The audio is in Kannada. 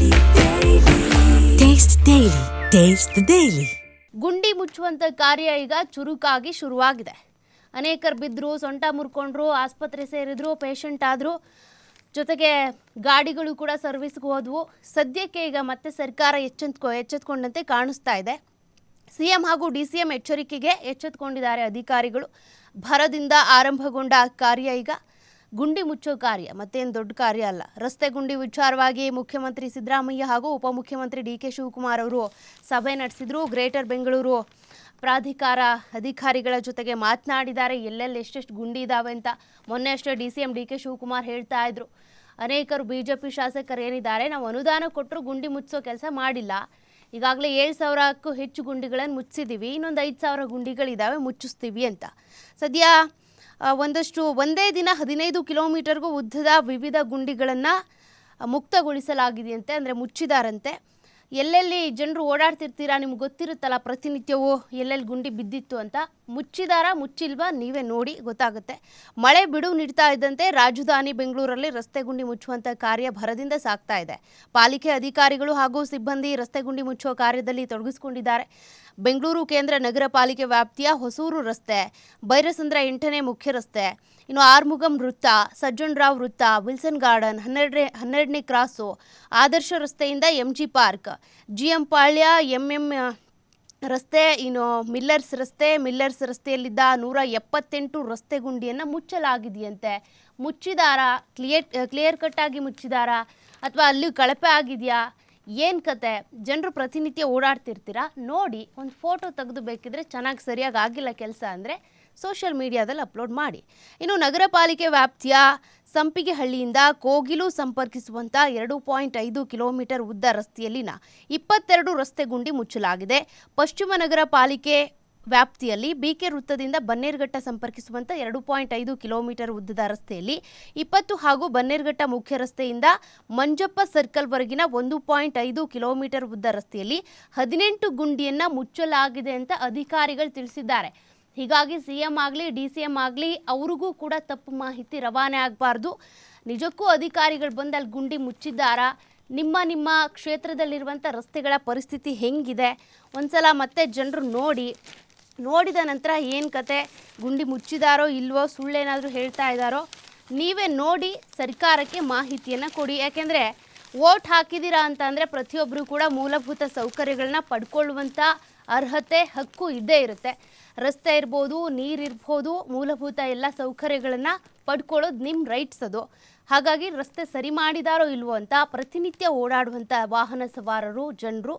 Taste the Daily. Taste Daily. ಗುಂಡಿ ಮುಚ್ಚುವಂಥ ಕಾರ್ಯ ಈಗ ಚುರುಕಾಗಿ ಶುರುವಾಗಿದೆ. ಅನೇಕರು ಬಿದ್ದರು, ಸೊಂಟ ಮುರ್ಕೊಂಡ್ರು, ಆಸ್ಪತ್ರೆ ಸೇರಿದ್ರು ಪೇಷಂಟ್ ಆದರು. ಜೊತೆಗೆ ಗಾಡಿಗಳು ಕೂಡ ಸರ್ವಿಸ್ಗೆ ಹೋದ್ವು. ಸದ್ಯಕ್ಕೆ ಈಗ ಮತ್ತೆ ಸರ್ಕಾರ ಎಚ್ಚೆತ್ಕೊ, ಎಚ್ಚೆತ್ಕೊಂಡಂತೆ ಕಾಣಿಸ್ತಾ ಇದೆ. ಸಿ ಎಂ ಹಾಗೂ ಡಿ ಸಿ ಎಂ ಎಚ್ಚರಿಕೆಗೆ ಎಚ್ಚೆತ್ಕೊಂಡಿದ್ದಾರೆ ಅಧಿಕಾರಿಗಳು. ಭರದಿಂದ ಆರಂಭಗೊಂಡ ಕಾರ್ಯ ಈಗ. ಗುಂಡಿ ಮುಚ್ಚೋ ಕಾರ್ಯ ಮತ್ತೇನು ದೊಡ್ಡ ಕಾರ್ಯ ಅಲ್ಲ. ರಸ್ತೆ ಗುಂಡಿ ವಿಚಾರವಾಗಿ ಮುಖ್ಯಮಂತ್ರಿ ಸಿದ್ದರಾಮಯ್ಯ ಹಾಗೂ ಉಪಮುಖ್ಯಮಂತ್ರಿ ಡಿ ಕೆ ಶಿವಕುಮಾರ್ ಅವರು ಸಭೆ ನಡೆಸಿದ್ರು. ಗ್ರೇಟರ್ ಬೆಂಗಳೂರು ಪ್ರಾಧಿಕಾರ ಅಧಿಕಾರಿಗಳ ಜೊತೆಗೆ ಮಾತನಾಡಿದ್ದಾರೆ. ಎಲ್ಲೆಲ್ಲಿ ಎಷ್ಟೆಷ್ಟು ಗುಂಡಿ ಇದ್ದಾವೆ ಅಂತ ಮೊನ್ನೆ ಅಷ್ಟೇ D C M D K Shivakumar ಹೇಳ್ತಾ ಇದ್ರು. ಅನೇಕರು ಬಿ ಜೆ ಪಿ ಶಾಸಕರು ಏನಿದ್ದಾರೆ, ನಾವು ಅನುದಾನ ಕೊಟ್ಟರು ಗುಂಡಿ ಮುಚ್ಚೋ ಕೆಲಸ ಮಾಡಿಲ್ಲ. ಈಗಾಗಲೇ ಏಳು ಸಾವಿರಕ್ಕೂ ಹೆಚ್ಚು ಗುಂಡಿಗಳನ್ನು ಮುಚ್ಚಿದ್ದೀವಿ ಇನ್ನೊಂದು ಐದು ಸಾವಿರ ಗುಂಡಿಗಳಿದ್ದಾವೆ ಮುಚ್ಚಿಸ್ತೀವಿ ಅಂತ. ಸದ್ಯ ಒಂದಷ್ಟು ಒಂದೇ ದಿನ ಹದಿನೈದು ಕಿಲೋಮೀಟರ್ಗೂ ಉದ್ದದ ವಿವಿಧ ಗುಂಡಿಗಳನ್ನು ಮುಕ್ತಗೊಳಿಸಲಾಗಿದೆಯಂತೆ ಅಂದರೆ ಮುಚ್ಚಿದಾರಂತೆ. ಎಲ್ಲೆಲ್ಲಿ ಜನರು ಓಡಾಡ್ತಿರ್ತೀರಾ ನಿಮ್ಗೆ ಗೊತ್ತಿರುತ್ತಲ್ಲ ಪ್ರತಿನಿತ್ಯವೂ ಎಲ್ಲೆಲ್ಲಿ ಗುಂಡಿ ಬಿದ್ದಿತ್ತು ಅಂತ. ಮುಚ್ಚಿದಾರ ಮುಚ್ಚಿಲ್ವಾ ನೀವೇ ನೋಡಿ ಗೊತ್ತಾಗುತ್ತೆ. ಮಳೆ ಬಿಡುವು ನೀಡ್ತಾ ಇದ್ದಂತೆ ರಾಜಧಾನಿ ಬೆಂಗಳೂರಲ್ಲಿ ರಸ್ತೆ ಗುಂಡಿ ಮುಚ್ಚುವಂಥ ಕಾರ್ಯ ಭರದಿಂದ ಸಾಗ್ತಾ ಇದೆ. ಪಾಲಿಕೆ ಅಧಿಕಾರಿಗಳು ಹಾಗೂ ಸಿಬ್ಬಂದಿ ರಸ್ತೆ ಗುಂಡಿ ಮುಚ್ಚುವ ಕಾರ್ಯದಲ್ಲಿ ತೊಡಗಿಸಿಕೊಂಡಿದ್ದಾರೆ. ಬೆಂಗಳೂರು ಕೇಂದ್ರ ನಗರ ಪಾಲಿಕೆ ವ್ಯಾಪ್ತಿಯ ಹೊಸೂರು ರಸ್ತೆ ಬೈರಸಂದ್ರ ಎಂಟನೇ ಮುಖ್ಯ ರಸ್ತೆ ಇನ್ನು ಆರ್ಮುಗಂ ವೃತ್ತ, ಸಜ್ಜನ್ ರಾವ್ ವೃತ್ತ, ವಿಲ್ಸನ್ ಗಾರ್ಡನ್ ಹನ್ನೆರಡನೇ ಹನ್ನೆರಡನೇ ಕ್ರಾಸು ಆದರ್ಶ ರಸ್ತೆಯಿಂದ M G park. G M Palya M M ರಸ್ತೆ, ಇನ್ನು ಮಿಲ್ಲರ್ಸ್ ರಸ್ತೆ, ಮಿಲ್ಲರ್ಸ್ ರಸ್ತೆಯಲ್ಲಿದ್ದ ನೂರ ಎಪ್ಪತ್ತೆಂಟು ರಸ್ತೆ ಗುಂಡಿಯನ್ನು ಮುಚ್ಚಲಾಗಿದೆಯಂತೆ. ಮುಚ್ಚಿದಾರಾ? ಕ್ಲಿಯರ್ ಕ್ಲಿಯರ್ ಕಟ್ ಆಗಿ ಮುಚ್ಚಿದಾರಾ? ಅಥವಾ ಅಲ್ಲಿ ಕಳಪೆ ಆಗಿದೆಯಾ? ಏನು ಕತೆ? ಜನರು ಪ್ರತಿನಿತ್ಯ ಓಡಾಡ್ತಿರ್ತೀರಾ? ನೋಡಿ, ಒಂದು ಫೋಟೋ ತೆಗೆದು ಬೇಕಿದ್ರೆ ಚೆನ್ನಾಗಿ ಸರಿಯಾಗಿ ಆಗಿಲ್ಲ ಕೆಲಸ ಅಂದರೆ ಸೋಷಿಯಲ್ ಮೀಡಿಯಾದಲ್ಲಿ ಅಪ್ಲೋಡ್ ಮಾಡಿ. ಇನ್ನು ನಗರ ಪಾಲಿಕೆ ವ್ಯಾಪ್ತಿಯ ಸಂಪಿಗೆಹಳ್ಳಿಯಿಂದ ಕೋಗಿಲು ಸಂಪರ್ಕಿಸುವಂಥ ಎರಡು ಪಾಯಿಂಟ್ ಐದು ಕಿಲೋಮೀಟರ್ ಉದ್ದ ರಸ್ತೆಯಲ್ಲಿನ ಇಪ್ಪತ್ತೆರಡು ರಸ್ತೆ ಗುಂಡಿ ಮುಚ್ಚಲಾಗಿದೆ. ಪಶ್ಚಿಮ ನಗರ ಪಾಲಿಕೆ ವ್ಯಾಪ್ತಿಯಲ್ಲಿ ಬಿಕೆ ವೃತ್ತದಿಂದ ಬನ್ನೇರುಘಟ್ಟ ಸಂಪರ್ಕಿಸುವಂಥ ಎರಡು ಪಾಯಿಂಟ್ ಐದು ಕಿಲೋಮೀಟರ್ ಉದ್ದದ ರಸ್ತೆಯಲ್ಲಿ ಇಪ್ಪತ್ತು ಹಾಗೂ ಬನ್ನೇರುಘಟ್ಟ ಮುಖ್ಯ ರಸ್ತೆಯಿಂದ ಮಂಜಪ್ಪ ಸರ್ಕಲ್ವರೆಗಿನ ಒಂದು ಪಾಯಿಂಟ್ ಐದು ಕಿಲೋಮೀಟರ್ ಉದ್ದ ರಸ್ತೆಯಲ್ಲಿ ಹದಿನೆಂಟು ಗುಂಡಿಯನ್ನು ಮುಚ್ಚಲಾಗಿದೆ ಅಂತ ಅಧಿಕಾರಿಗಳು ತಿಳಿಸಿದ್ದಾರೆ. ಹೀಗಾಗಿ ಸಿ ಎಂ ಆಗಲಿ, ಡಿ ಸಿ ಎಂ ಆಗಲಿ, ಅವ್ರಿಗೂ ಕೂಡ ತಪ್ಪು ಮಾಹಿತಿ ರವಾನೆ ಆಗಬಾರ್ದು. ನಿಜಕ್ಕೂ ಅಧಿಕಾರಿಗಳು ಬಂದು ಅಲ್ಲಿ ಗುಂಡಿ ಮುಚ್ಚಿದ್ದಾರಾ? ನಿಮ್ಮ ನಿಮ್ಮ ಕ್ಷೇತ್ರದಲ್ಲಿರುವಂಥ ರಸ್ತೆಗಳ ಪರಿಸ್ಥಿತಿ ಹೆಂಗಿದೆ? ಒಂದ್ಸಲ ಮತ್ತೆ ಜನರು ನೋಡಿ. ನೋಡಿದ ನಂತರ ಏನು ಕತೆ? ಗುಂಡಿ ಮುಚ್ಚಿದಾರೋ ಇಲ್ವೋ, ಸುಳ್ಳೇನಾದರೂ ಹೇಳ್ತಾ ಇದ್ದಾರೋ ನೀವೇ ನೋಡಿ ಸರ್ಕಾರಕ್ಕೆ ಮಾಹಿತಿಯನ್ನು ಕೊಡಿ. ಯಾಕೆಂದರೆ ವೋಟ್ ಹಾಕಿದ್ದೀರಾ ಅಂತ ಅಂದರೆ ಪ್ರತಿಯೊಬ್ಬರು ಕೂಡ ಮೂಲಭೂತ ಸೌಕರ್ಯಗಳನ್ನ ಪಡ್ಕೊಳ್ಳುವಂಥ ಅರ್ಹತೆ ಹಕ್ಕು ಇದ್ದೇ ಇರುತ್ತೆ. ರಸ್ತೆ ಇರ್ಬೋದು ನೀರಿರ್ಬೋದು ಮೂಲಭೂತ ಎಲ್ಲ ಸೌಕರ್ಯಗಳನ್ನು ಪಡ್ಕೊಳ್ಳೋದು ನಿಮ್ಮ ರೈಟ್ಸ್ ಅದು. ಹಾಗಾಗಿ ರಸ್ತೆ ಸರಿ ಮಾಡಿದಾರೋ ಇಲ್ವೋ ಅಂತ ಪ್ರತಿನಿತ್ಯ ಓಡಾಡುವಂಥ ವಾಹನ ಸವಾರರು, ಜನರು